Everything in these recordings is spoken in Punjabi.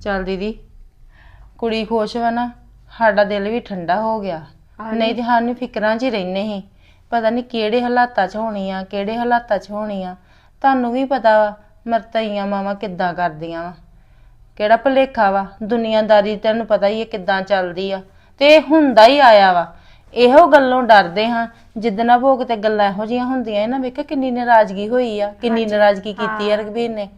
ਚੱਲ ਦੀਦੀ ਕੁੜੀ ਖੁਸ਼ ਵਾ ਨਾ ਸਾਡਾ ਦਿਲ ਵੀ ਠੰਡਾ ਹੋ ਗਿਆ। ਨਹੀਂ ਤੇ ਸਾਨੂੰ ਫਿਕਰਾਂ 'ਚ ਹੀ ਰਹਿੰਦੇ ਸੀ। ਪਤਾ ਨਹੀਂ ਕਿਹੜੇ ਹਾਲਾਤਾਂ 'ਚ ਹੋਣੀ ਆ ਕਿਹੜੇ ਹਾਲਾਤਾਂ 'ਚ ਹੋਣੀ ਆ। ਤੁਹਾਨੂੰ ਵੀ ਪਤਾ ਵਾ ਮਰਤਈਆਂ ਮਾਵਾਂ ਕਿੱਦਾਂ ਕਰਦੀਆਂ ਵਾ। ਕਿਹੜਾ ਭੁਲੇਖਾ ਵਾ ਦੁਨੀਆਦਾਰੀ ਤੈਨੂੰ ਪਤਾ ਹੀ ਹੈ ਕਿੱਦਾਂ ਚੱਲਦੀ ਆ। ਤੇ ਇਹ ਹੁੰਦਾ ਹੀ ਆਇਆ ਵਾ। ਇਹੋ ਗੱਲੋਂ ਡਰਦੇ ਹਾਂ ਜਿੱਦਣਾ ਭੋਗ ਤੇ ਗੱਲਾਂ ਇਹੋ ਜੀਆਂ ਹੁੰਦੀਆਂ ਨਾ ਵੇਖ ਕਿੰਨੀ ਨਾਰਾਜ਼ਗੀ ਹੋਈ ਆ ਕਿੰਨੀ ਨਾਰਾਜ਼ਗੀ ਕੀਤੀ ਆ ਰਘਬੀਰ ਨੇ।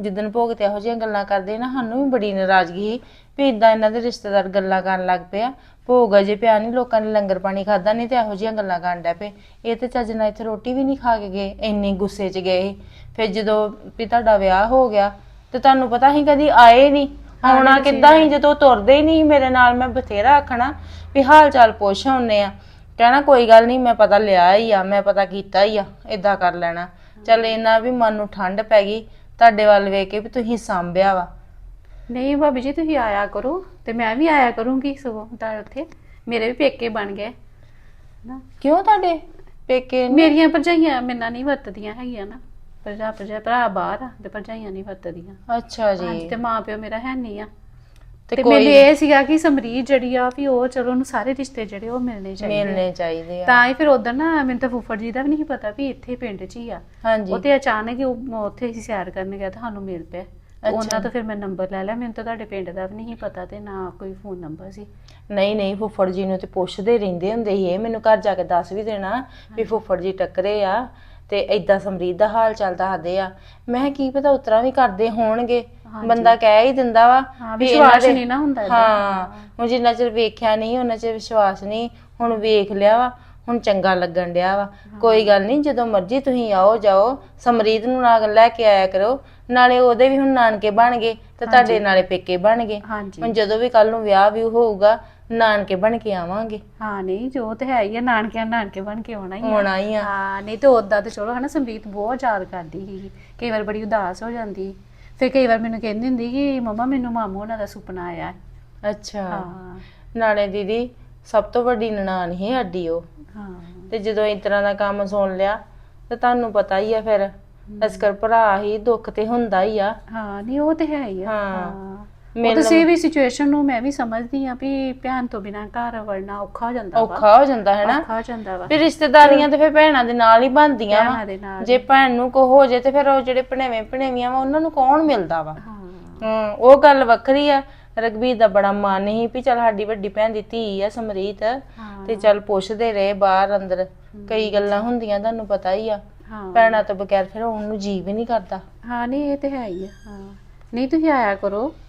ਜਿੱਦਣ ਭੋਗ ਤੇ ਇਹੋ ਜੀਆਂ ਗੱਲਾਂ ਕਰਦੇ ਨਾ ਸਾਨੂੰ ਵੀ ਬੜੀ ਨਾਰਾਜ਼ਗੀ ਸੀ ਵੀ ਇਦਾਂ ਇਹਨਾਂ ਦੇ ਰਿਸ਼ਤੇਦਾਰ ਗੱਲਾਂ ਕਰਨ ਲੱਗ ਪਿਆ ਭੋਗ ਅਜੇ ਪਿਆ ਨਹੀਂ ਲੋਕਾਂ ਨੇ ਲੰਗਰ ਪਾਣੀ ਖਾਦਾ ਨਹੀਂ ਤੇ ਇਹੋ ਜੀਆਂ ਗੱਲਾਂ ਕਰਨ ਡੈ ਪਏ। ਇਹ ਤੇ ਚੱਜ ਨਾਲ ਇੱਥੇ ਰੋਟੀ ਵੀ ਨਹੀਂ ਖਾ ਕੇ ਗਏ ਇੰਨੇ ਗੁੱਸੇ 'ਚ ਗਏ। ਫਿਰ ਜਦੋਂ ਵੀ ਤੁਹਾਡਾ ਵਿਆਹ ਹੋ ਗਿਆ ਤੇ ਤੁਹਾਨੂੰ ਪਤਾ ਹੀ ਕਦੀ ਆਏ ਨਹੀਂ ਆਉਣਾ ਕਿੱਦਾਂ ਹੀ ਜਦੋਂ ਤੁਰਦੇ ਹੀ ਨਹੀਂ ਮੇਰੇ ਨਾਲ ਮੈਂ ਬਥੇਰਾ ਆਖਣਾ ਵੀ ਹਾਲ ਚਾਲ ਪੁੱਛ ਆਉਨੇ ਆ। ਕਹਿਣਾ ਕੋਈ ਗੱਲ ਨਹੀਂ ਮੈਂ ਪਤਾ ਲਿਆ ਹੀ ਆ ਮੈਂ ਪਤਾ ਕੀਤਾ ਹੀ ਆ ਇਦਾਂ ਕਰ ਲੈਣਾ। ਚੱਲ ਇਹਨਾਂ ਵੀ ਮਨ ਨੂੰ ਠੰਡ ਪੈ ਗਈ ਤੁਹਾਡੇ ਵੱਲ ਵੇਖ ਕੇ ਵੀ ਤੁਸੀਂ ਸਾਂਭਿਆ ਵਾ। ਨਹੀਂ ਭਾਬੀ ਜੀ ਤੁਸੀਂ ਆਇਆ ਕਰੋ ਤੇ ਮੈਂ ਵੀ ਆਇਆ ਕਰੂੰਗੀ ਸਗੋਂ ਤਾਂ ਉੱਥੇ। ਮੇਰੇ ਵੀ ਪੇਕੇ ਬਣ ਗਏ। ਨਾ ਕਿਉਂ ਤੁਹਾਡੇ ਪੇਕੇ ਨੀ? ਮੇਰੀਆਂ ਭਰਜਾਈਆਂ ਮੇਰੇ ਨਾਲ ਨਹੀਂ ਵਰਤਦੀਆਂ ਹੈਗੀਆਂ ਨਾ। ਭਰਜਾ ਭਰਜਾ ਭਰਾ ਬਾਹਰ ਆ ਤੇ ਭਰਜਾਈਆਂ ਨਹੀਂ ਵਰਤਦੀਆਂ। ਅੱਛਾ ਹਾਂਜੀ ਜੀ ਤੇ ਮਾਂ ਪਿਓ ਮੇਰਾ ਹੈ ਨਹੀਂ ਆ। ਤੇ ਮੈਨੂੰ ਇਹ ਸੀਗਾ ਕਿ ਸਮਰੀਤ ਜਿਹੜੀ ਆ ਵੀ ਉਹ ਚਲੋ ਉਹਨੂੰ ਸਾਰੇ ਰਿਸ਼ਤੇ ਜਿਹੜੇ ਉਹ ਮਿਲਣੇ ਚਾਹੀਦੇ ਮਿਲਨੇ ਚਾਹੀਦੇ ਆ। ਤਾਂ ਹੀ ਫਿਰ ਉਧਰ ਨਾ ਮੈਨੂੰ ਤਾਂ ਫੁੱਫੜ ਜੀ ਦਾ ਵੀ ਨਹੀਂ ਪਤਾ ਵੀ ਇੱਥੇ ਪਿੰਡ 'ਚ ਹੀ ਆ। ਹਾਂਜੀ। ਉਹ ਤੇ ਅਚਾਨਕ ਹੀ ਉਹ ਉੱਥੇ ਹੀ ਸੈਰ ਕਰਨ ਗਿਆ ਤਾਂ ਸਾਨੂੰ ਮਿਲ ਪਿਆ। ਤੇ ਉਹਨਾਂ ਤੋਂ ਫਿਰ ਮੈਂ ਨੰਬਰ ਲੈ ਲਿਆ। ਮੈਨੂੰ ਤਾਂ ਤੁਹਾਡੇ ਪਿੰਡ ਦਾ ਵੀ ਨਹੀਂ ਪਤਾ ਤੇ ਨਾ ਕੋਈ ਫੋਨ ਨੰਬਰ ਸੀ। ਨਹੀਂ ਨਹੀਂ ਫੁੱਫੜ ਜੀ ਨੂੰ ਤੇ ਪੁੱਛਦੇ ਰਹਿੰਦੇ ਹੁੰਦੇ ਸੀ ਇਹ। ਮੈਨੂੰ ਘਰ ਜਾ ਕੇ ਦੱਸ ਵੀ ਦੇਣਾ ਵੀ ਫੁੱਫੜ ਜੀ ਟੱਕਰੇ ਆ ਤੇ ਏਦਾਂ ਸਮਰੀਤ ਦਾ ਹਾਲ ਚਾਲ ਦੱਸਦੇ ਆ। ਮੈਂ ਕਿਹਾ ਕੀ ਪਤਾ ਉਤਰਾ ਵੀ ਕਰਦੇ ਹੋਣਗੇ। ਬੰਦਾ ਕਹਿ ਹੀ ਦਿੰਦਾ ਵਾ ਹਾਂ ਇਹਨਾਂ ਵਿਸ਼ਵਾਸ ਦੇ- ਨਹੀਂ ਨਾ ਹੁੰਦਾ ਏਦਾਂ। ਹਾਂ ਹੁਣ ਜਿੰਨਾ ਚਿਰ ਵੇਖਿਆ ਨਹੀਂ ਉਹਨਾਂ ਚਿਰ ਵਿਸ਼ਵਾਸ ਨਹੀਂ ਹੁਣ ਵੇਖ ਲਿਆ ਵਾ ਹੁਣ ਚੰਗਾ ਲੱਗਣ ਡਿਆ ਵਾ। ਕੋਈ ਗੱਲ ਨਹੀਂ ਜਦੋਂ ਮਰਜ਼ੀ ਤੁਸੀਂ ਆਓ ਜਾਓ ਸਮਰੀਤ ਨੂੰ ਨਾਲ ਲੈ ਕੇ ਆਇਆ ਕਰੋ ਨਾਲੇ ਉਹਦੇ ਵੀ ਹੁਣ ਨਾਨਕੇ ਬਣ ਗਏ ਤੇ ਤੁਹਾਡੇ ਨਾਲੇ ਪੇਕੇ ਬਣ ਗਏ। ਹਾਂਜੀ। ਹੁਣ ਜਦੋਂ ਵੀ ਕੱਲ ਨੂੰ ਵਿਆਹ ਵੀ ਹੋਊਗਾ ਨਾਨਕੇ ਬਣ ਕੇ ਆਵਾਂਗੇ। ਹਾਂ ਨਹੀਂ ਜੋ ਤੇ ਹੈ ਹੀ ਆ ਨਾਨਕਿਆਂ ਨਾਨਕੇ ਬਣ ਕੇ ਆਉਣਾ ਹੀ ਆ। ਹੋਣਾ ਹੀ ਆ। ਹਾਂ ਨਹੀਂ ਤੇ ਉਦਾਂ ਤੇ ਚਲੋ ਹਨਾ ਸੰਦੀਪ ਬਹੁਤ ਯਾਦ ਕਰਦੀ ਸੀ ਕਈ ਵਾਰ ਬੜੀ ਉਦਾਸ ਹੋ ਜਾਂਦੀ। ਫਿਰ ਕਈ ਵਾਰ ਮੈਨੂੰ ਕਹਿੰਦੀ ਹੁੰਦੀ ਕਿ ਮਮਾ ਮੈਨੂੰ ਮਾਮੂ ਉਹਨਾਂ ਦਾ ਸੁਪਨਾ ਆਇਆ। ਹੈ। ਅੱਛਾ। ਹਾਂ। ਨਾਲੇ ਦੀਦੀ ਸਭ ਤੋਂ ਵੱਡੀ ਨਨਾਣ ਹੀ ਸਾਡੀ ਉਹ। ਹਾਂ। ਤੇ ਜਦੋਂ ਇਸ ਤਰ੍ਹਾਂ ਦਾ ਕੰਮ ਸੁਣ ਲਿਆ ਤੇ ਤੁਹਾਨੂੰ ਪਤਾ ਹੀ ਆ ਫਿਰ। ਅਸਕਰ ਭਰਾ ਹੀ ਦੁੱਖ ਤੇ ਹੁੰਦਾ ਹੀ ਆ। ਹਾਂ ਨਹੀਂ ਉਹ ਤੇ ਹੈ ਹੀ ਆ। ਹਾਂ। ਉਹ ਤੁਸੀਂ ਵੀ ਸਿਚੁਏਸ਼ਨ ਨੂੰ ਮੈਂ ਵੀ ਸਮਝਦੀ ਆ ਵੀ ਭੈਣ ਤੋਂ ਬਿਨਾ ਘਰ ਵੜਨਾ ਔਖਾ ਹੋ ਜਾਂਦਾ ਵਾ। ਔਖਾ ਹੋ ਜਾਂਦਾ ਹੈ ਨਾ? ਔਖਾ ਹੋ ਜਾਂਦਾ ਵਾ। ਫਿਰ ਰਿਸ਼ਤੇਦਾਰੀਆਂ ਤੇ ਫਿਰ ਭੈਣਾਂ ਦੇ ਨਾਲ ਹੀ ਬਣਦੀਆਂ ਵਾ। ਭੈਣਾਂ ਦੇ ਨਾਲ ਜੇ ਭੈਣ ਨੂੰ ਕੋ ਹੋ ਜੇ ਤੇ ਫਿਰ ਉਹ ਜਿਹੜੇ ਭਣੇਵੇਂ ਭਣੇਵੀਆਂ ਵਾ ਉਹਨਾਂ ਨੂੰ ਕੌਣ ਮਿਲਦਾ ਵਾ? ਹਾਂ। ਉਹ ਗੱਲ ਵੱਖਰੀ ਆ। ਰਗਵੀਰ ਦਾ ਬੜਾ ਮਨ ਸੀ ਵੀ ਚੱਲ ਸਾਡੀ ਵੱਡੀ ਭੈਣ ਦੀ ਧੀ ਆ ਸਮਰੀਤ। ਹਾਂ। ਤੇ ਚੱਲ ਪੁੱਛਦੇ ਰਹੇ ਬਾਹਰ ਅੰਦਰ। ਕਈ ਗੱਲਾਂ ਹੁੰਦੀਆਂ ਤੁਹਾਨੂੰ ਪਤਾ ਹੀ ਆ। ਹਾਂ। ਭੈਣਾਂ ਤੋਂ ਬਗੈਰ ਫਿਰ ਉਹਨੂੰ ਨੂੰ ਜੀ ਵੀ ਨਹੀਂ ਕਰਦਾ। ਹਾਂ ਨਹੀਂ ਇਹ ਤੇ ਹੈ ਹੀ ਆ। ਹਾਂ। ਨਹੀਂ ਤੁਸੀਂ ਆਇਆ ਕਰੋ। ਤੇ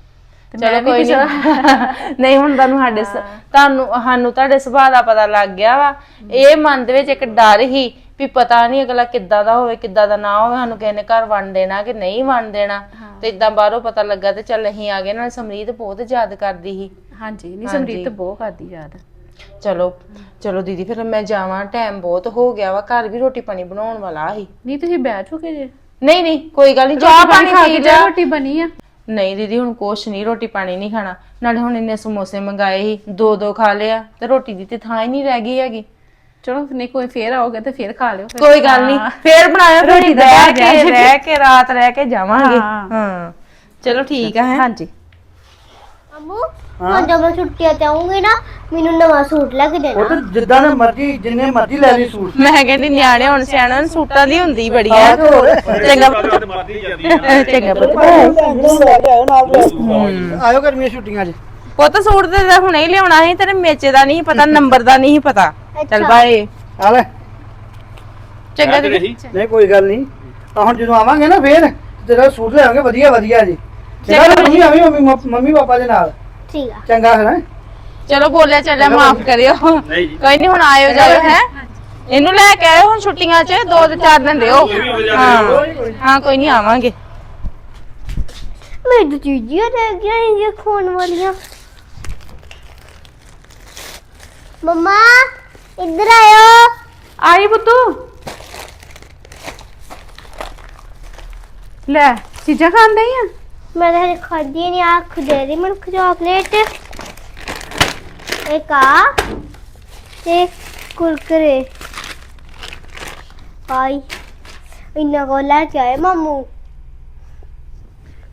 ਚਲੋ ਕੋਈ ਨਹੀਂ। ਨਹੀਂ ਹੁਣ ਤੁਹਾਨੂੰ ਸਾਡੇ ਸ- ਤੁਹਾਨੂੰ ਸਾਨੂੰ ਤੁਹਾਡੇ ਸੁਭਾਅ ਦਾ ਪਤਾ ਲੱਗ ਗਿਆ ਵਾ। ਇਹ ਮਨ ਦੇ ਵਿੱਚ ਇੱਕ ਡਰ ਹੀ ਵੀ ਪਤਾ ਨਹੀਂ ਅਗਲਾ ਕਿੱਦਾਂ ਦਾ ਹੋਵੇ ਕਿੱਦਾਂ ਦਾ ਨਾ ਹੋਵੇ। ਸਾਨੂੰ ਕਿਸੇ ਨੇ ਘਰ ਵੰਡ ਦੇਣਾ ਕਿ ਨਹੀਂ ਵੰਡ ਦੇਣਾ। ਤੇ ਇਦਾਂ ਬਾਹਰੋਂ ਪਤਾ ਲੱਗਾ ਤੇ ਚੱਲ ਅਸੀਂ ਆ ਗਏ। ਨਾਲ ਸਮਰੀਤ ਬਹੁਤ ਯਾਦ ਕਰਦੀ ਸੀ। ਹਾਂਜੀ ਨਹੀਂ ਸਮਰੀਤ ਬਹੁਤ ਕਰਦੀ ਯਾਦ। ਚਲੋ ਚਲੋ ਦੀਦੀ ਫਿਰ ਮੈਂ ਜਾਵਾਂ। ਟਾਈਮ ਬਹੁਤ ਹੋ ਗਿਆ ਵਾ। ਘਰ ਵੀ ਰੋਟੀ ਪਾਣੀ ਬਣਾਉਣ ਵਾਲਾ ਸੀ। ਨਹੀਂ ਤੁਸੀਂ ਬਹਿ ਚੁੱਕੇ ਜੇ। ਨਹੀਂ ਨਹੀਂ ਕੋਈ ਗੱਲ ਨਹੀਂ। ਚਾਹ ਪਾਣੀ ਖਾ ਕੇ ਜਾ। ਰੋਟੀ ਬਣੀ ਆ। ਨਹੀਂ ਦੀਦੀ ਹੁਣ ਕੁਛ ਨਹੀਂ ਰੋਟੀ ਪਾਣੀ ਨਹੀਂ ਖਾਣਾ। ਨਾਲੇ ਹੁਣ ਇੰਨੇ ਸਮੋਸੇ ਮੰਗਾਏ ਸੀ ਦੋ ਦੋ ਖਾ ਲਿਆ ਤੇ ਰੋਟੀ ਦੀ ਤੇ ਥਾਂ ਹੀ ਨਹੀਂ ਰਹਿ ਗਈ ਹੈਗੀ। ਚਲੋ ਨਹੀਂ ਕੋਈ ਫੇਰ ਆਓਗੇ ਤੇ ਫੇਰ ਖਾ ਲਿਓ ਫਿਰ। ਕੋਈ ਗੱਲ ਨਹੀਂ ਫੇਰ ਬਣਾਇਆ ਰੋਟੀ ਦਾ ਰਹਿ ਬਾਅਦ ਕੇ ਰਹਿ ਕੇ ਰਾਤ ਰਹਿ ਕੇ ਜਾਵਾਂਗੇ। ਹਾਂ। ਹਾਂ। ਚਲੋ ਠੀਕ ਆ ਹੈ। ਹਾਂਜੀ। ਅਮੂ? ਹੁਣ ਜਦੋਂ ਮੈਂ ਛੁੱਟੀਆਂ ਚਾਹੂੰਗੀ ਨਾ ਮੈਨੂੰ ਨਵਾਂ ਸੂਟ ਲੈ ਕੇ ਉਹ ਦੇਣਾ ਤਾਂ ਜਿੱਦਾਂ ਦਾ ਮਰਜ਼ੀ ਜਿੰਨੇ ਮਰਜ਼ੀ ਲੈ ਲਈ ਸੂਟ। ਮੈਂ ਕਹਿੰਦੀ ਨਿਆਣੇ ਹੁਣ ਸਿਆਣਿਆਂ ਨੂੰ ਸੂਟਾਂ ਦੀ ਹੁੰਦੀ ਬੜੀ ਆ ਆਹ ਤੇ ਹੋਰ। ਚੰਗਾ ਚੰਗਾ ਪੁੱਤ। ਆਇਓ ਗਰਮੀਆਂ ਛੁੱਟੀਆਂ 'ਚ। ਪੁੱਤ ਸੂਟ ਤੇ ਤਾਂ ਹੁਣੇ ਹੀ ਲਿਆਉਣਾ ਸੀ ਤੇਰੇ ਮੇਚੇ ਦਾ ਨਹੀਂ ਪਤਾ ਨੰਬਰ ਦਾ ਨਹੀਂ ਪਤਾ। ਚੱਲ ਬਾਏ। ਆ ਲੈ। ਚੰਗਾ ਦੀਦੀ। ਨਹੀਂ ਕੋਈ ਗੱਲ ਨਹੀਂ। ਆ ਹੁਣ ਜਦੋਂ ਆਵਾਂਗੇ ਨਾ ਫੇਰ ਤੇਰਾ ਸੂਟ ਲਿਆਵਾਂਗੇ ਵਧੀਆ ਵਧੀਆ ਜੀ। ਚੰਗਾ ਚੰਗਾ ਤੁਸੀਂ ਆਵੀਂ ਮੰਮੀ ਮੰਮੀ ਪਾਪਾ ਦੇ ਨਾਲ। ਠੀਕ ਆ ਚੰਗਾ ਹੈ ਨਾ? ਚਲੋ ਬੋਲਿਆ ਚੱਲਿਆ ਮਾਫ ਕਰਿਓ। ਕੋਈ ਨਹੀਂ ਹੁਣ ਆਇਓ ਜਾਓ ਹੈ। ਇਹਨੂੰ ਲੈ ਕੇ ਆਇਓ ਹੁਣ ਛੁੱਟੀਆਂ 'ਚ ਦੋ ਤੇ ਚਾਰ ਦਿਨ ਦਿਓ। ਹਾਂ ਹਾਂ। ਕੋਈ ਨਹੀਂ ਆਵਾਂਗੇ। ਮੇਰੇ ਤੋਂ ਚੀਜ਼ੀਆਂ ਰਹਿ ਗਈਆਂ ਇਹ ਖੋਣ ਵਾਲੀਆਂ। ਮੰਮਾ ਇੱਧਰ ਆਇਓ। ਆਈ ਬੁੱਤੂ ਲੈ ਚੀਜ਼ਾਂ ਖਾਂਦੇ ਆ? ਮੈਂ ਤਾਂ ਹਜੇ ਖਾਧੀ ਨਹੀਂ ਆਖ ਦੇ ਦੀ ਮੈਨੂੰ ਚਾਕਲੇਟ ਇੱਕ ਆ ਤੇ ਕੁਰਕਰੇ। ਹਾਈ ਇੰਨਾ ਕੋ ਲੈ ਕੇ ਆਏ ਮਾਮੂ।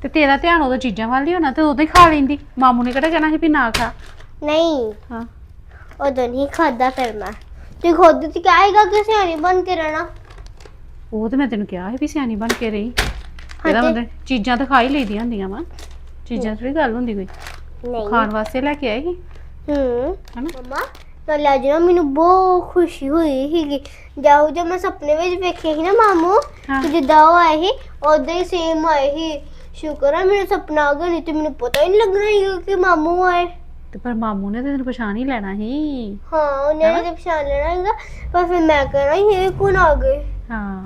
ਤੇ ਤੇਰਾ ਧਿਆਨ ਉਦੋਂ ਚੀਜ਼ਾਂ ਵੱਲ ਹੀ ਹੋਣਾ ਤੇ ਹੀ ਖਾ ਲੈਂਦੀ। ਮਾਮੂ ਨੇ ਕਿਹੜਾ ਕਹਿਣਾ ਸੀ ਵੀ ਨਾ ਖਾ। ਨਹੀਂ ਹਾਂ। ਉਦੋਂ ਨਹੀਂ ਖਾਦਾ ਫਿਰ ਮੈਂ। ਤੇ ਖੁਦ ਤੇ ਕਹੇਗਾ ਕਿ ਸਿਆਣੀ ਬਣ ਕੇ ਰਹਿਣਾ। ਉਹ ਤੇ ਮੈਂ ਤੈਨੂੰ ਕਿਹਾ ਸੀ ਵੀ ਸਿਆਣੀ ਬਣ ਕੇ ਰਹੀ। ਹਾਂ ਇਹਦਾ ਤੇ- ਮਤਲਬ ਚੀਜ਼ਾਂ ਤਾਂ ਖਾ ਹੀ ਲਈਦੀਆਂ ਹੁੰਦੀਆਂ ਵਾ। ਚੀਜ਼ਾਂ ਥੋੜੀ ਗੱਲ ਹੁੰਦੀ ਕੋਈ। ਨਹੀਂ। ਖਾਣ ਵਾਸਤੇ ਲੈ ਕੇ ਆਏਗੀ? ਹੂੰ। ਹਨਾ? ਮਮਾ ਤਾਂ ਅੱਜ ਨਾ ਮੈਨੂੰ ਬਹੁਤ ਖੁਸ਼ੀ ਹੋਈ ਸੀਗੀ। ਜਾਉ ਜਦ ਮੈਂ ਸੁਪਨੇ ਵਿੱਚ ਵੇਖੇ ਸੀ ਨਾ ਮਾਮੂ ਹਾਂ। ਕਿ ਜਿੱਦਾਂ ਉਹ ਆਏ ਸੀ ਉਦਾਂ ਹੀ ਸੇਮ ਆਏ ਸੀ। ਸ਼ੁਕਰ ਆ ਮੈਨੂੰ ਸੁਪਨਾ ਆ ਗਿਆ ਨਹੀਂ ਤੇ ਮੈਨੂੰ ਪਤਾ ਹੀ ਨਹੀਂ ਲੱਗਣਾ ਸੀਗਾ ਕਿ ਮਾਮੂ ਆਏ। ਤੇ ਪਰ ਮਾਮੂ ਨੇ ਤੇ ਤੈਨੂੰ ਪਛਾਣ ਹੀ ਲੈਣਾ ਸੀ। ਹਾਂ ਉਹਨੇ ਨੇ ਤਾਂ ਪਛਾਣ ਲੈਣਾ ਸੀਗਾ ਪਰ ਫਿਰ ਮੈਂ ਕਹਿਣਾ ਇਹ ਕੌਣ ਆ ਗਏ? ਹਾਂ।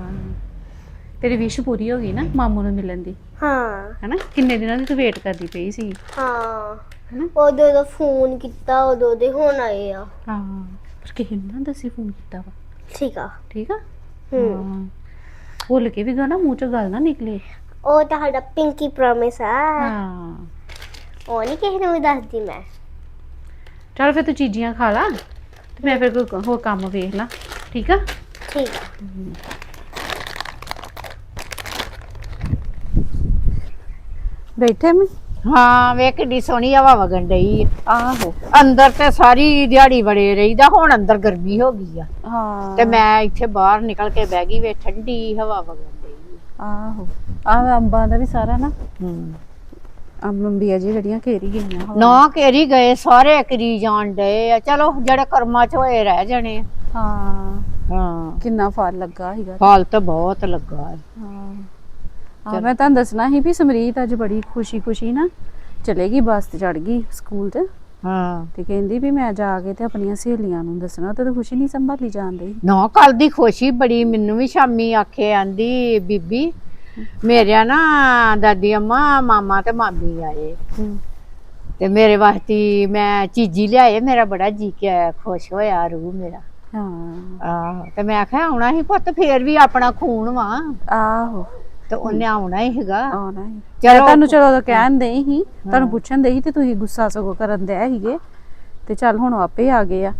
ਤੇਰੀ ਵਿਸ਼ ਪੂਰੀ ਹੋ ਗਈ ਨਾ ਮਾਮੂ ਨੂੰ ਮਿਲਣ ਦੀ? ਹਾਂ। ਹੈਨਾ? ਕਿੰਨੇ ਦਿਨਾਂ ਦੀ ਤੂੰ ਵੇਟ ਕਰਦੀ ਪਈ ਸੀ? ਹਾਂ। ਹਨਾ? ਉਦੋਂ ਦਾ ਫੋਨ ਕੀਤਾ ਉਦੋਂ ਦੇ ਹੁਣ ਆਏ ਆ। ਹਾਂ ਪਰ ਕਿਸੇ ਨੂੰ ਨਾ ਦੱਸੀ ਫੋਨ ਕੀਤਾ ਵਾ। ਠੀਕ ਆ। ਠੀਕ ਆ? ਹੂੰ। ਭੁੱਲ ਕੇ ਵੀ ਗਾ ਨਾ ਮੂੰਹ ਚੋਂ ਗੱਲ ਨਾ ਨਿਕਲੇ। ਉਹ ਤੁਹਾਡਾ ਪਿੰਕੀ ਪ੍ਰੋਮਿਸ ਆ। ਹਾਂ। ਉਹ ਨਹੀਂ ਕਿਸੇ ਨੂੰ ਵੀ ਦੱਸਦੀ ਮੈਂ। ਚਲ ਫਿਰ ਤੂੰ ਚੀਜ਼ੀਆਂ ਖਾ ਲਾ ਤੇ ਮੈਂ ਫਿਰ ਕੋਈ ਹੋਰ ਕੰਮ ਵੇਖ ਲਾਂ। ਠੀਕ ਆ? ਠੀਕ ਆ। ਬੈਠੇ ਮੈਂ? ਹਾਂ ਵੇ ਕਿੱਡੀ ਸੋਹਣੀ ਹਵਾ ਵਗਣ ਡਈ ਆ। ਆਹੋ। ਅੰਦਰ ਤੇ ਸਾਰੀ ਦਿਹਾੜੀ ਬੜੇ ਰਹੀਦਾ ਹੁਣ ਅੰਦਰ ਗਰਮੀ ਹੋ ਗਈ ਆ। ਹਾਂ। ਤੇ ਮੈਂ ਇੱਥੇ ਬਾਹਰ ਨਿਕਲ ਕੇ ਬਹਿ ਗਈ ਵੇ ਠੰਡੀ ਹਵਾ ਵਗਣ ਡਈ ਆਹੋ। ਆਹ ਅੰਬਾਂ ਦਾ ਵੀ ਸਾਰਾ ਨਾ। ਹੂੰ। ਅੰਬ ਅੰਬੀਆਂ ਜੀ ਜਿਹੜੀਆਂ ਘੇਰੀ ਗਈਆਂ ਹਵਾ। ਨਾ ਘੇਰੀ ਗਏ ਸਾਰੇ ਕਰੀ ਜਾਣ ਡਏ ਆ। ਚਲੋ ਜਿਹੜੇ ਕਰਮਾਂ ਚ ਹੋਏ ਰਹਿ ਜਾਣੇ ਆ। ਹਾਂ। ਹਾਂ। ਕਿੰਨਾ ਫਲ ਲੱਗਾ ਸੀਗਾ। ਫਲ ਤਾਂ ਬਹੁਤ ਲੱਗਾ ਹੈ ਹਾਂ। ਹਾਂ ਮੈਂ ਤੁਹਾਨੂੰ ਦੱਸਣਾ ਸੀ ਵੀ ਸਮਰੀਤ ਅੱਜ ਬੜੀ ਖੁਸ਼ੀ ਖੁਸ਼ੀ ਨਾ ਚਲੇਗੀ ਬੱਸ ਤੇ ਚੜ ਗਈ ਸਕੂਲ ਤੇ। ਹਾਂ। ਤੇ ਕਹਿੰਦੀ ਵੀ ਮੈਂ ਜਾ ਕੇ ਤੇ ਆਪਣੀਆਂ ਸਹੇਲੀਆਂ ਨੂੰ ਦੱਸਣਾ ਤੇ ਖੁਸ਼ੀ ਨਹੀਂ ਸੰਭਾਲੀ ਜਾਂਦੀ? ਨਾ ਕੱਲ ਦੀ ਖੁਸ਼ੀ ਬੜੀ ਮੈਨੂੰ ਵੀ ਸ਼ਾਮੀ ਆਖੇ ਆਂਦੀ ਬੀਬੀ ਮੇਰਿਆ ਨਾ ਦਾਦੀ ਅੰਮਾ ਮਾਮਾ ਤੇ ਮਾਮੀ ਆਏ। ਤੇ ਮੇਰੇ ਵਾਸਤੇ ਮੈਂ ਚੀਜੀ ਲਿਆਏ ਮੇਰਾ ਬੜਾ ਜੀ ਕੇ ਖੁਸ਼ ਹੋਇਆ ਰੂਹ ਮੇਰਾ। ਹਾਂ। ਤੇ ਮੈਂ ਆਖਿਆ ਆਉਣਾ ਸੀ ਪੁੱਤ ਫੇਰ ਵੀ ਆਪਣਾ ਖੂਨ ਵਾ। ਆਹੋ। ਤੇ ਉਹਨੇ ਆਉਣਾ ਹੀ ਹੈਗਾ। ਆਉਣਾ ਹੀ। ਚਲੋ। ਤੁਹਾਨੂੰ ਚਲੋ ਉਦੋਂ ਕਹਿਣ ਦੇ ਹੀ ਤੁਹਾਨੂੰ ਪੁੱਛਣ ਦੇ ਹੀ ਤੇ ਤੁਸੀਂ ਗੁੱਸਾ ਸਗੋਂ ਕਰਨ ਦੇ ਸੀਗੇ। ਤੇ ਚੱਲ ਹੁਣ ਆਪੇ ਆ ਗਏ ਆ।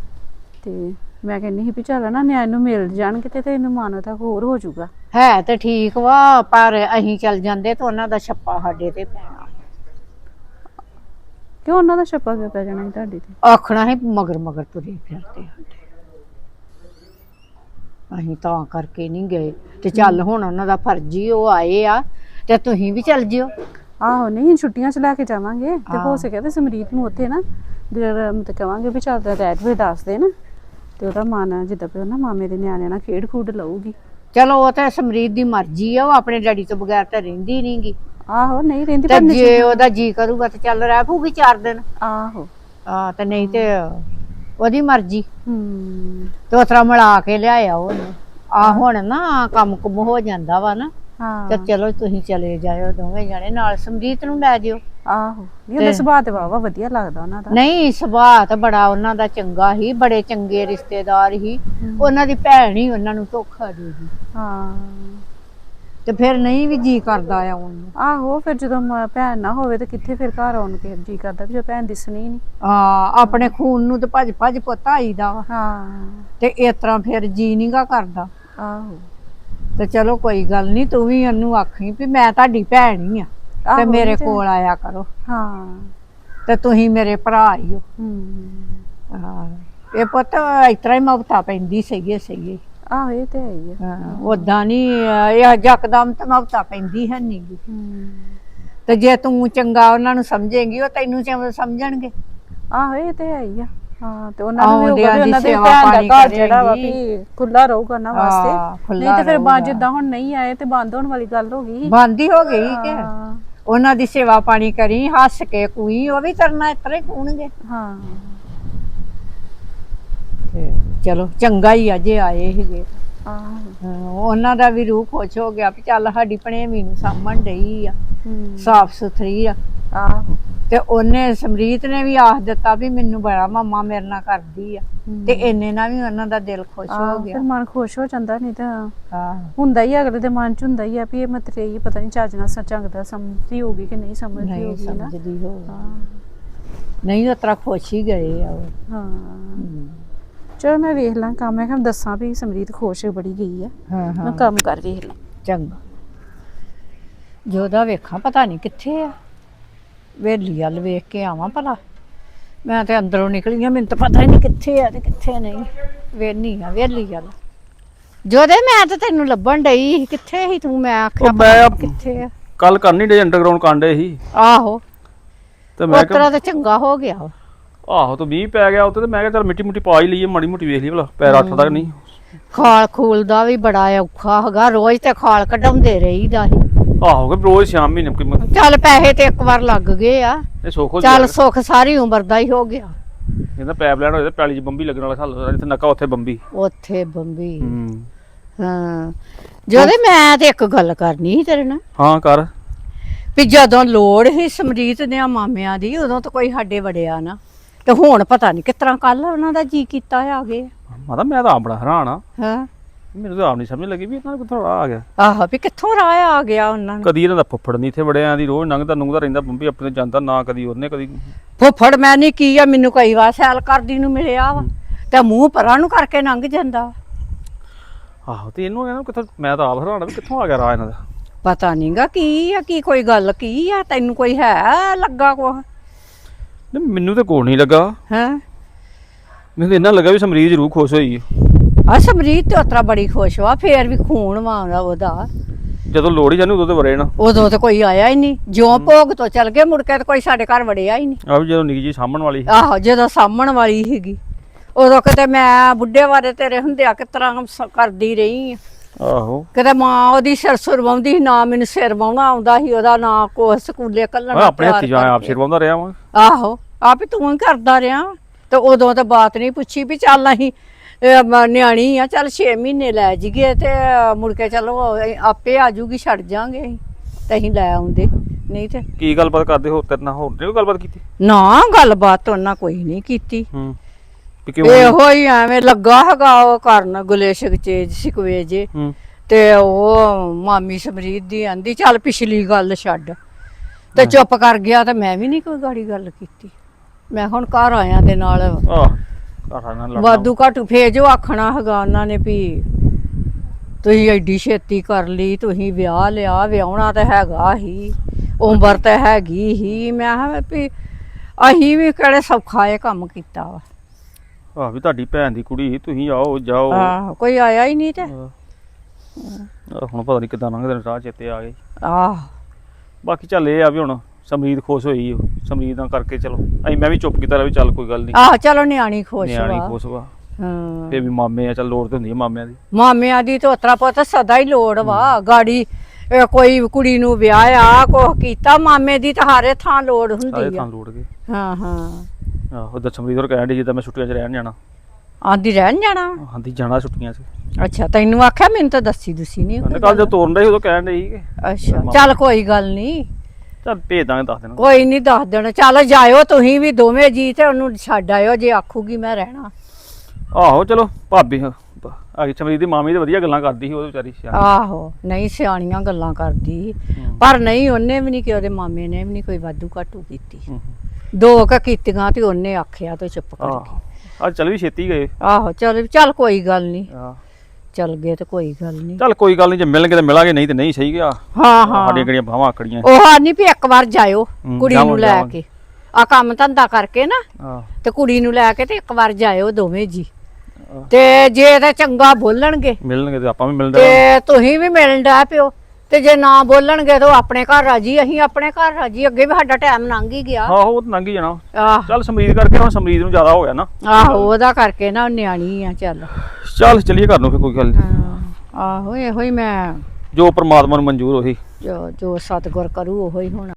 ਤੇ ਮੈਂ ਕਹਿੰਦੀ ਸੀ ਵੀ ਚੱਲ ਨਾ ਨਿਆਂ ਨੂੰ ਮਿਲ ਜਾਣ ਕਿਤੇ ਤੇ ਇਹਨੂੰ ਮਾਨੋ ਤਾਂ ਹੋਰ ਹੋ ਜਾਊਗਾ। ਹੈ ਤੇ ਠੀਕ ਵਾ ਪਰ ਅਸੀਂ ਚੱਲ ਜਾਂਦੇ ਤਾਂ ਉਹਨਾਂ ਦਾ ਛੱਪਾ ਸਾਡੇ ਤੇ ਪੈਣਾ। ਕਿਉਂ ਉਹਨਾਂ ਦਾ ਛੱਪਾ ਕਿਉਂ ਪੈ ਜਾਣਾ ਸੀ ਤੁਹਾਡੇ ਤੇ? ਆਖਣਾ ਹੈ ਮਗਰ ਮਗਰ ਤੁਰੇ ਫਿਰਦੇ ਸਾਡੇ। ਅਸੀਂ ਤਾਂ ਕਰਕੇ ਨਹੀਂ ਗਏ। ਤੇ ਚੱਲ ਹੁਣ ਉਹਨਾਂ ਦਾ ਫਰਜ਼ੀ ਉਹ ਆਏ ਆ ਤੇ ਤੁਸੀਂ ਵੀ ਚੱਲ ਜਿਓ। ਆਹੋ ਨਹੀਂ ਛੁੱਟੀਆਂ ਚ ਲੈ ਕੇ ਜਾਵਾਂਗੇ। ਤੇ ਹੋ ਹਾਂ। ਸਕੇ ਤੇ ਸਮਰੀਤ ਨੂੰ ਉੱਥੇ ਨਾ ਜਿਹੜਾ ਮਤਲਬ ਕਵਾਂਗੇ ਵੀ ਚੱਲ ਰੈਡ ਵੀ ਦੱਸ ਦੇ ਨਾ ਤੇ ਉਹਦਾ ਮਨ ਜਿੱਦਾਂ ਪਿਓ ਨਾ ਮਾਮੇ ਦੇ ਨਿਆਣਿਆਂ ਨਾਲ ਖੇਡ ਖੂਡ ਲਊਗੀ। ਚਲੋ ਉਹ ਤਾਂ ਸਮਰੀਤ ਦੀ ਮਰਜ਼ੀ ਆ ਉਹ ਆਪਣੇ ਡੈਡੀ ਤੋਂ ਬਗੈਰ ਤਾਂ ਰਹਿੰਦੀ ਨਹੀਂਗੀ। ਆਹੋ ਨਹੀਂ ਰਹਿੰਦੀ ਪਰ ਜੇ ਉਹਦਾ ਜੀ ਕਰੂਗਾ ਤੇ ਚੱਲ ਰਹਿ ਪਊਗੀ ਚਾਰ ਦਿਨ। ਆਹੋ। ਆ ਤੇ ਨਹੀਂ ਤੇ ਉਹਦੀ ਮਰਜ਼ੀ। ਹੂੰ। ਤੇ ਉਸ ਤਰ੍ਹਾਂ ਮਿਲਾ ਕੇ ਲਿਆਇਆ ਉਹਨੂੰ। ਆ ਹੁਣ ਨਾ ਕੰਮ ਕੁਮ ਹੋ ਜਾਂਦਾ ਵਾ ਨਾ ਹਾਂ। ਤੇ ਚਲੋ ਤੁਸੀਂ ਚਲੇ ਜਾਇਓ ਦੋਵੇਂ ਜਣੇ ਨਾਲ ਸਮਰੀਤ ਨੂੰ ਲੈ ਜਿਓ। ਆਹੋ ਨਹੀਂ ਉਹਦਾ ਸੁਭਾਅ ਤੇ ਵਾਵਾ ਵਧੀਆ ਲੱਗਦਾ ਉਹਨਾਂ ਦਾ। ਨਹੀਂ ਸੁਭਾਅ ਤਾਂ ਬੜਾ ਉਹਨਾਂ ਦਾ ਚੰਗਾ ਹੀ ਬੜੇ ਚੰਗੇ ਰਿਸ਼ਤੇਦਾਰ ਹੀ। ਉਹਨਾਂ ਦੀ ਭੈਣ ਹੀ ਉਹਨਾਂ ਨੂੰ ਧੋਖਾ ਦੇ ਗਈ। ਹਾਂ। ਤੇ ਫਿਰ ਨਹੀਂ ਵੀ ਜੀ ਕਰਦਾ ਆ ਉਹਨੂੰ। ਆਹੋ ਫਿਰ ਜਦੋਂ ਭੈਣ ਨਾ ਹੋਵੇ ਤੇ ਕਿੱਥੇ ਫਿਰ ਘਰ ਆਉਣ ਕੇ ਜੀ ਕਰਦਾ ਵੀ ਜੇ ਭੈਣ ਦਿਸਣੀ ਹੀ ਨਹੀਂ। ਆ ਆਪਣੇ ਖੂਨ ਨੂੰ ਤੇ ਭੱਜ ਭੱਜ ਪੁੱਤ ਆਈਦਾ ਹਾਂ। ਤੇ ਇਸ ਤਰ੍ਹਾਂ ਫਿਰ ਜੀ ਨਹੀਂਗਾ ਕਰਦਾ। ਆਹੋ। ਤੇ ਚਲੋ ਕੋਈ ਗੱਲ ਨਹੀਂ ਤੂੰ ਵੀ ਉਹਨੂੰ ਆਖੀ ਵੀ ਮੈਂ ਤੁਹਾਡੀ ਭੈਣ ਹੀ ਆ ਤੇ ਆਹੋ, ਮੇਰੇ ਤੇ- ਕੋਲ ਆਇਆ ਕਰੋ। ਹਾਂ। ਤੇ ਤੁਸੀਂ ਮੇਰੇ ਭਰਾ ਹੀ ਹੋ। ਹੂੰ। ਇਹ ਪੁੱਤ ਇਸ ਤਰ੍ਹਾਂ ਹੀ ਮਮਤਾ ਪੈਂਦੀ ਸਹੀਏ ਸਹੀਏ ਆਹੋ ਇਹ ਤੇ ਹੈ ਹੀ ਆ। ਉਦਾਂ ਨਹੀਂ ਇਹ ਜਕਦਮ ਤਾਂ ਮਮਤਾ ਪੈਂਦੀ ਹੈ ਨਹੀਂ ਹੂੰ। ਤੇ ਜੇ ਤੂੰ ਚੰਗਾ ਉਹਨਾਂ ਨੂੰ ਸਮਝੇਂਗੀ ਉਹ ਤੈਨੂੰ ਸਮਝਣਗੇ? ਆਹੋ ਇਹ ਤੇ ਹੈ ਹੀ ਆ। ਹਾਂ ਤੇ ਉਹਨਾਂ ਨੂੰ ਵੀ ਹੋਊਗਾ ਉਹਨਾਂ ਦੇ ਸੇਵਾ ਭੈਣ ਦਾ ਘਰ ਜਿਹੜਾ ਵਾ। ਵੀ ਖੁੱਲਾ ਰਹੂਗਾ ਹਾਂ, ਵਾਸਤੇ। ਨਹੀਂ ਤੇ ਫਿਰ ਬਾਅਦ ਰਹੂਗਾ। ਜਿੱਦਾਂ ਹੁਣ ਨਹੀਂ ਆਏ ਤੇ ਬੰਦ ਹੋਣ ਵਾਲੀ ਗੱਲ ਹੋ ਗਈ। ਬੰਦੀ ਹੋ ਗਈ ਕਿ ਹਾਂ। ਉਹਨਾਂ ਦੀ ਸੇਵਾ ਪਾਣੀ ਕਰੀ ਹੱਸ ਕੇ ਕੋਈ ਉਹ ਵੀ ਕਰਨਾ ਇਸ ਤਰ੍ਹਾਂ ਹੀ ਕੂਣਗੇ। ਹਾਂ। ਤੇ ਚਲੋ ਚੰਗਾ ਹੀ ਆ ਜੇ ਆਏ ਸੀਗੇ। ਆਹੋ ਹਾਂ, ਉਹਨਾਂ ਦਾ ਵੀ ਰੂਹ ਖੁਸ਼ ਹੋ ਗਿਆ ਵੀ ਚੱਲ ਸਾਡੀ ਭਣੇਵੀਂ ਨੂੰ ਸਾਂਭਣ ਡਈ ਆ। ਸਾਫ਼ ਸੁਥਰੀ ਆ। ਆਹੋ ਤੇ ਉਹਨੇ ਸਮਰੀਤ ਨੇ ਵੀ ਆਖ ਦਿੱਤਾ ਵੀ ਮੈਨੂੰ ਬੜਾ ਮਾਮਾ ਮੇਰੇ ਨਾਲ ਕਰਦੀ ਆ। ਤੇ ਇੰਨੇ ਨਾਲ ਵੀ ਉਹਨਾਂ ਦਾ ਦਿਲ ਖੁਸ਼ ਹੋ ਗਿਆ। ਫਿਰ ਮਨ ਖੁਸ਼ ਹੋ ਜਾਂਦਾ ਨਹੀਂ ਤਾਂ ਹਾਂ। ਹੁੰਦਾ ਹੀ ਅਗਲੇ ਦੇ ਮਨ ਚ ਹੁੰਦਾ ਹੀ ਆ ਵੀ ਇਹ ਮਤਰੇਈ ਪਤਾ ਨਹੀਂ ਚੱਜ ਨਾਲ ਸੱਚਾਂਗਦਾ ਸਮਝਦੀ ਹੋਗੀ ਕਿ ਨਹੀਂ ਸਮਝਦੀ ਹੋਗੀ ਨਾ ਸਮਝਦੀ ਹੋ ਹਾਂ। ਨਹੀਂ ਉਹ ਤਰ੍ਹਾਂ ਖੁਸ਼ ਹੀ ਗਏ ਆ ਉਹ। ਹਾਂ। ਚਲੋ ਮੈਂ ਵੇਖ ਲਾਂ ਕੰਮ ਮੈਂ ਕਿਹਾ ਦੱਸਾਂ ਵੀ ਸਮਰੀਤ ਖੁਸ਼ ਬੜੀ ਗਈ ਆ। ਹਾਂ ਮੈਂ ਹਾਂ ਕੰਮ ਕਰ ਵੇਖ ਲਾਂ। ਚੰਗਾ। ਜੋਦਾ ਵੇਖਾਂ ਪਤਾ ਨਹੀਂ ਕਿੱਥੇ ਆ। ਵੇਲੀ ਵੱਲ ਵੇਖ ਕੇ ਆਵਾਂ ਭਲਾ। ਮੈਂ ਤੇ ਅੰਦਰੋਂ ਨਿਕਲੀ ਆ ਮੈਨੂੰ ਤਾਂ ਪਤਾ ਹੀ ਨਹੀਂ ਕਿੱਥੇ ਆ ਤੇ ਕਿੱਥੇ ਨਹੀਂ। ਵੇਨੀ ਆ ਵੇਲੀ ਵੱਲ। ਜੋਦੇ ਮੈਂ ਤਾਂ ਤੈਨੂੰ ਲੱਭਣ ਡਈ ਸੀ। ਕਿੱਥੇ ਸੀ ਤੂੰ? ਮੈਂ ਆਖਿਆ ਉਹ ਮੈਂ- ਪਤਾ ਨੀ ਕਿੱਥੇ ਆ। ਕੱਲ ਕਰਨੀ ਡੇ ਅੰਡਰਗਰਾਉਂਡ ਕਾਂਡੇ ਸੀ। ਆਹੋ। ਤੇ ਮੈਂ ਕਿਹਾ ਉਤਰਾ ਤਾਂ ਚੰਗਾ ਹੋ ਗਿਆ ਵਾ। ਆਹੋ ਤੇ ਮੀਂਹ ਪੈ ਗਿਆ ਉੱਤੇ ਤੇ ਮੈਂ ਕਿਹਾ ਚੱਲ ਮਿੱਟੀ ਮੁੱਟੀ ਪਾ ਹੀ ਲਈਏ ਮਾੜੀ ਮੁੱਟੀ ਵੇਖ ਲਈ ਭਲਾ ਪੈਰ ਅੱਠ ਤੱਕ ਨਹੀਂ। ਖਾਲ ਖੂਲ ਦਾ ਵੀ ਬੜਾ ਔਖਾ ਹੈਗਾ ਰੋਜ਼ ਤੇ ਖਾਲ ਕਢਾਉਂਦੇ ਰਹੀਦਾ ਸੀ। ਆਹੋ ਕਿ ਰੋਜ਼ ਸ਼ਾਮ ਮਹੀਨੇ ਕੋਈ ਮ- ਚੱਲ ਪੈਸੇ ਤੇ ਇੱਕ ਵਾਰ ਲੱਗ ਗਏ ਆ। ਇਹ ਸੁੱਖ ਹੋ ਚੱਲ ਸੁੱਖ ਸਾਰੀ ਉਮਰ ਦਾ ਹੀ ਹੋ ਗਿਆ। ਕਹਿੰਦਾ ਪੈਪ ਲੈਣ ਹੋਏ ਤੇ ਪੈਲੀ 'ਚ ਬੰਬੀ ਲੱਗਣ ਵਾਲਾ ਹੱਲ ਜਿੱਥੇ ਨੱਕਾ ਉੱਥੇ ਬੰਬੀ। ਉੱਥੇ ਬੰਬੀ। ਹੂੰ। ਹਾਂ। ਜਦੋਂ ਮੈਂ ਤੇ ਇੱਕ ਗੱਲ ਕਰਨੀ ਸੀ ਤੇਰੇ ਨਾਲ। ਹਾਂ ਕਰ। ਵੀ ਜਦੋਂ ਲੋੜ ਸੀ ਸਮਰੀਤ ਦੇ ਮਾਮਿਆਂ ਦੀ ਉਦੋਂ ਤਾਂ ਕੋਈ ਸਾਡੇ ਵੜਿਆ ਨਾ। ਤੇ ਹੁਣ ਪਤਾ ਨਹੀਂ ਕਿਸ ਤਰ੍ਹਾਂ ਕੱਲ ਉਹਨਾਂ ਦਾ ਜੀ ਕੀਤਾ ਆ ਗਏ ਮਾਤਾ ਮੈਂ ਤਾਂ ਆਪ ਬੜਾ ਹੈਰਾਨ ਆ। ਹਾਂ। ਮੈਨੂੰ ਤਾਂ ਆਪ ਨਹੀਂ ਸਮਝ ਲੱਗੀ ਵੀ ਇਹਨਾਂ ਨੂੰ ਕਿੱਥੋਂ ਰਾਹ ਆ ਗਿਆ। ਆਹੋ ਵੀ ਕਿੱਥੋਂ ਰਾਹ ਆ ਗਿਆ ਉਹਨਾਂ ਨੂੰ? ਕਦੀ ਇਹਨਾਂ ਦਾ ਫੁੱਫੜ ਨਹੀਂ ਇੱਥੇ ਵੜਿਆ ਦੀ ਰੋਜ਼ ਲੰਘਦਾ ਨੁੰਗਦਾ ਰਹਿੰਦਾ ਬੰਬੀ ਆਪਣੇ ਜਾਂਦਾ ਨਾ ਕਦੀ ਉਹਨੇ ਕਦੀ। ਫੁੱਫੜ ਮੈਂ ਨਹੀਂ ਕੀ ਆ ਮੈਨੂੰ ਕਈ ਵਾਰ ਸੈਲ ਕਰਦੀ ਨੂੰ ਮਿਲਿਆ ਵਾ। ਤੇ ਮੂੰਹ ਪਰਾਂ ਨੂੰ ਕਰਕੇ ਲੰਘ ਜਾਂਦਾ ਵਾ। ਆਹੋ ਤੇ ਇਹਨੂੰ ਇਹਨਾਂ ਨੂੰ ਕਿੱਥੋਂ ਮੈਂ ਤਾਂ ਆਪ ਹੈਰਾਨ ਆ ਵੀ ਕਿੱਥੋਂ ਆ ਗਿਆ ਰਾਹ ਇਹਨਾਂ ਦਾ। ਪਤਾ ਨਹੀਂਗਾ ਕੀ ਆ ਕੀ ਕੋਈ ਗੱਲ ਕੀ ਆ ਤੈਨੂੰ ਕੋਈ ਹੈ ਲੱਗਾ ਕੋ ਨਹੀਂ ਮੈਨੂੰ ਤਾਂ ਕੋਈ ਨਹੀਂ ਲੱਗਾ। ਹੈ? ਮੈਨੂੰ ਤਾਂ ਇੰਨਾ ਲੱਗਾ ਵੀ ਸਮਰੀਜ ਰੂਹ ਖੁਸ਼ ਹੋਈ। ਹੈ ਆ ਸਮਰੀਤ ਤੇ ਉਤਰਾ ਬੜੀ ਖੁਸ਼ ਵਾ ਫੇਰ ਵੀ ਖੂਨ ਵਾਂਗਾ ਉਹਦਾ। ਜਦੋਂ ਲੋੜ ਹੀ ਜਾਣੀ ਉਦੋਂ ਤੇ ਵਰੇ ਨਾ। ਉਦੋਂ ਤੇ ਕੋਈ ਆਇਆ ਹੀ ਨਹੀਂ। ਜਿਉਂ ਭੋਗ ਤੋਂ ਚਲ ਗਏ ਮੁੜ ਕੇ ਤੇ ਕੋਈ ਸਾਡੇ ਘਰ ਵੜਿਆ ਹੀ ਨਹੀਂ। ਆ ਵੀ ਜਦੋਂ ਨਿੱਕੀ ਜੀ ਸਾਹਮਣ ਵਾਲੀ। ਸੀ। ਆਹੋ ਜਦੋਂ ਸਾਹਮਣ ਵਾਲੀ ਸੀਗੀ। ਉਦੋਂ ਕਿਤੇ ਮੈਂ ਬੁੱਢੇ ਬਾਰੇ ਤੇਰੇ ਹੁੰਦਿਆ ਕਿਸ ਤਰ੍ਹਾਂ ਸ- ਕਰਦੀ ਰਹੀ ਆ। ਆਹੋ। ਕਿਤੇ ਮਾਂ ਉਹਦੀ ਸਿਰ ਸੁਰਵਾਉਂਦੀ ਸੀ ਨਾ ਮੈਨੂੰ ਸਿਰ ਵਾਉਣਾ ਆਉਂਦਾ ਸੀ ਉਹਦਾ ਨਾ ਕੋ ਸਕੂਲੇ ਮੈਂ ਕੱਲਣਾ ਆਪਣੇ ਹੱਥੀ ਜਾਂ ਆਪ ਸਿਰਵਾਉਂਦਾ ਰਿਹਾ ਵਾਂ। ਆਹੋ ਆਪ ਤੂੰ ਹੀ ਕਰਦਾ ਰਿਹਾ। ਤੇ ਉਦੋਂ ਤਾਂ ਬਾਤ ਨਹੀਂ ਪੁੱਛੀ ਵੀ ਚੱਲ ਅਸੀਂ ਨਿਆਣੀ ਆ ਚੱਲ 6 ਮਹੀਨੇ ਲੈ ਜੀਏ ਤੇ ਮੁੜ ਕੇ ਚਲੋ ਆਪੇ ਆ ਜੂਗੀ ਛੱਡ ਜਾਾਂਗੇ ਤੇ ਅਸੀਂ ਲੈ ਆਉਂਦੇ। ਨਹੀਂ ਤੇ ਕੀ ਗੱਲਬਾਤ ਕਰਦੇ ਹੋ? ਤੇਰੇ ਨਾਲ ਹੋਰ ਨਹੀਂ ਕੋਈ ਗੱਲਬਾਤ ਕੀਤੀ? ਨਾ ਗੱਲਬਾਤ ਉਹਨਾਂ ਕੋਈ ਨਹੀਂ ਕੀਤੀ। ਹੂੰ। ਇਹੋ ਹੀ ਐਵੇਂ ਲੱਗਾ ਹੈਗਾ ਉਹ ਕਰਨ ਗੁਲੇਸ਼ਕ ਚੇਜ ਸਿਕਵੇ ਜੇ। ਤੇ ਉਹ ਮਾਮੀ ਸਮਰੀਤ ਦੀ ਆਂਦੀ ਚੱਲ ਪਿਛਲੀ ਗੱਲ ਛੱਡ। ਤੇ ਚੁੱਪ ਕਰ ਗਿਆ ਤੇ ਮੈਂ ਵੀ ਨਹੀਂ ਕੋਈ ਗਾੜੀ ਗੱਲ ਕੀਤੀ। ਮੈਂ ਹੁਣ ਘਰ ਆਇਆਂ ਦੇ ਨਾਲ। ਆਹ। ਘਾਟਾ ਨਾਲ ਲੜਨਾ ਵਾਧੂ ਘਾਟੂ ਫੇਰ ਜੋ ਆਖਣਾ ਹੈਗਾ ਉਹਨਾਂ ਨੇ ਵੀ ਤੁਸੀਂ ਐਡੀ ਛੇਤੀ ਕਰ ਲਈ ਤੁਸੀਂ ਵਿਆਹ ਲਿਆ ਵਿਆਹਣਾ ਤਾਂ ਹੈਗਾ ਹੀ ਉਮਰ ਤਾਂ ਹੈਗੀ ਹੀ। ਮੈਂ ਕਿਹਾ ਵੀ ਅਸੀਂ ਵੀ ਕਿਹੜੇ ਸੌਖਾ ਇਹ ਕੰਮ ਕੀਤਾ ਵਾ। ਆਹ ਵੀ ਤੁਹਾਡੀ ਭੈਣ ਦੀ ਕੁੜੀ ਤੁਸੀਂ ਆਓ ਜਾਓ। ਆਹ ਕੋਈ ਆਇਆ ਹੀ ਨਹੀਂ ਤੇ। ਆਹ, ਹੁਣ ਪਤਾ ਨਹੀਂ ਕਿਦਾਂ ਲੰਘਦੇ ਨੇ ਰਾਹ ਚੇਤੇ ਆ ਗਏ। ਆਹ। ਬਾਕੀ ਚੱਲ ਇਹ ਆ ਵੀ ਹੁਣ ਸਮਰੀਤ ਖੁਸ਼ ਹੋਈ ਓ। ਸਮਰੀਤ ਨਾਲ ਕਰਕੇ ਚਲੋ। ਅਸੀਂ ਮੈਂ ਵੀ ਚੁੱਪ ਕੀਤਾ ਰਿਹਾ ਵੀ ਚੱਲ ਕੋਈ ਗੱਲ ਨਹੀਂ ਆਹ ਚਲੋ ਨਿਆਣੀ ਖੁਸ਼ ਨਿਆਣੀ ਵਾ। ਖੁਸ਼ ਵਾ। ਹਾਂ। ਫੇ ਵੀ ਮਾਮੇ ਆ ਚੱਲ ਲੋੜ ਤੇ ਹੁੰਦੀ ਆ ਮਾਮਿਆਂ ਦੀ। ਮਾਮਿਆਂ ਦੀ ਤਾਂ ਉਤਰਾ ਪੁੱਤ ਸਦਾ ਹੀ ਲੋੜ ਵਾ। ਗਾੜੀ ਇਹ ਕੋਈ ਕੁੜੀ ਨੂੰ ਵਿਆਹਿਆ ਕੁਛ ਕੀਤਾ ਮਾਮੇ ਦੀ ਤਾਂ ਹਾਰੇ ਥਾਂ ਲੋੜ ਸਾਰੇ ਹੁੰਦੀ ਆ। ਥਾਂ ਲੋੜ ਗਏ ਹਾਂ ਹਾਂ। ਆਹ ਉਹਦਾ ਸਮਰੀਤ ਹੋਰ ਕਹਿਣ ਦੀ ਜਿੱਦਾਂ ਮੈਂ ਛੁੱਟੀਆਂ 'ਚ ਰਹਿਣ ਜਾਣਾ। ਆਂਦੀ ਰਹਿਣ ਜਾਣਾ? ਆਂਦੀ ਜਾਣਾ ਛੁੱਟੀਆਂ 'ਚ। ਅੱਛਾ ਤੈਨੂੰ ਆਖਿਆ ਮੈਨੂੰ ਤਾਂ ਦੱਸੀ ਦੁਸੀ ਨਹੀਂ ਉਹਨੇ ਕੱਲ ਜਦੋਂ ਤੋਰਨ ਡਏ ਸੀ ਉਦੋਂ ਕਹਿਣ ਡਈ ਸੀ ਅੱਛਾ ਚੱਲ ਕੋਈ ਗੱਲ ਨਹੀਂ ਚੱਲ ਭੇਜ ਦਾਂਗੇ ਦੱਸ ਦੇਣਾ। ਕੋਈ ਨਹੀਂ ਦੱਸ ਦੇਣਾ। ਚੱਲ ਜਾਇਓ ਤੁਸੀਂ ਵੀ ਦੋਵੇਂ ਜੀ ਤੇ ਉਹਨੂੰ ਛੱਡ ਆਇਓ ਜੇ ਆਖੂਗੀ ਮੈਂ ਰਹਿਣਾ। ਆਹੋ ਚਲੋ ਭਾਬੀ ਆ ਗਈ ਸਮਰੀਤ ਦੀ ਮਾਮੀ ਤੇ ਵਧੀਆ ਗੱਲਾਂ ਕਰਦੀ ਸੀ ਉਹ ਵਿਚਾਰੀ ਸਿਆਣੀ। ਆਹੋ ਨਹੀਂ ਸਿਆਣੀਆਂ ਗੱਲਾਂ ਕਰਦੀ ਪਰ ਨਹੀਂ ਉਹਨੇ ਵੀ ਨਹੀਂ ਕਿ ਉਹਦੇ ਮਾਮੇ ਨੇ ਵੀ ਨਹੀਂ ਕੋਈ ਵਾਧੂ ਘਾਟੂ ਕੀਤੀ। ਹੂੰ, ਹੂੰ। ਦੋ ਕ ਕੀਤੀਆਂ ਤੇ ਉਹਨੇ ਆਖਿਆ ਤੇ ਚੁੱਪ ਕਰ ਗਈ ਆਹ ਅੱਜ ਚੱਲ ਵੀ ਛੇਤੀ ਗਏ। ਆਹੋ ਚੱਲ ਚੱਲ ਕੋਈ ਗੱਲ ਨਹੀਂ ਆਹ, ਚੱਲ ਗਏ ਤੇ ਕੋਈ ਗੱਲ ਨਹੀਂ ਚੱਲ ਕੋਈ ਗੱਲ ਨਹੀਂ ਜੇ ਮਿਲਣਗੇ ਤੇ ਮਿਲਾਂਗੇ ਨਹੀਂ ਤੇ ਨਹੀਂ ਸਹੀ ਗਿਆ। ਹਾਂ ਹਾਂ। ਸਾਡੀਆਂ ਕਿਹੜੀਆਂ ਬਾਹਾਂ ਆਕੜੀਆਂ ਉਹ ਹਾਂ ਨਹੀਂ ਵੀ ਇੱਕ ਵਾਰ ਜਾਇਓ ਕੁੜੀ ਨੂੰ ਲੈ। ਕੇ। ਆ ਕੰਮ ਧੰਦਾ ਕਰਕੇ ਨਾ ਤੇ ਕੁੜੀ ਨੂੰ ਲੈ ਕੇ ਤੇ ਇੱਕ ਵਾਰ ਜਾਇਓ ਦੋਵੇਂ ਜੀ। ਤੇ ਜੇ ਤਾਂ ਚੰਗਾ ਬੋਲਣਗੇ ਮਿਲਣਗੇ ਤੇ ਆਪਾਂ ਵੀ ਮਿਲਦੇ ਤੇ ਤੁਸੀਂ ਵੀ ਮਿਲਣ ਦਾ ਪਿਓ। ਤੇ ਜੇ ਨਾ ਬੋਲਣਗੇ ਤਾਂ ਉਹ ਆਪਣੇ ਘਰ ਰਾਜੀ ਅਸੀਂ ਆਪਣੇ ਘਰ ਰਾਜੀ ਅੱਗੇ ਵੀ ਸਾਡਾ ਟਾਈਮ ਲੰਘ ਹੀ ਗਿਆ। ਆਹੋ ਉਹ ਤਾਂ ਲੰਘ ਹੀ ਜਾਣਾ। ਆਹ। ਚੱਲ ਸਮਰੀਤ ਕਰਕੇ ਹੁਣ ਸਮਰੀਤ ਨੂੰ ਜ਼ਿਆਦਾ ਹੋ ਗਿਆ ਨਾ। ਆਹੋ ਉਹਦਾ ਕਰਕੇ ਨਾ ਉਹ ਨਿਆਣੀ ਆ ਚੱਲ। ਚੱਲ ਚੱਲੀਏ ਘਰ ਨੂੰ ਫਿਰ ਕੋਈ ਗੱਲ ਨੀ। ਆਹੋ ਇਹੋ ਹੀ ਮੈਂ ਜੋ ਪ੍ਰਮਾਤਮਾ ਨੂੰ ਮਨਜ਼ੂਰ ਹੋਈ ਜੋ ਜੋ ਸਤਿਗੁਰ ਕਰੂ ਉਹੋ ਹੀ ਹੋਣਾ।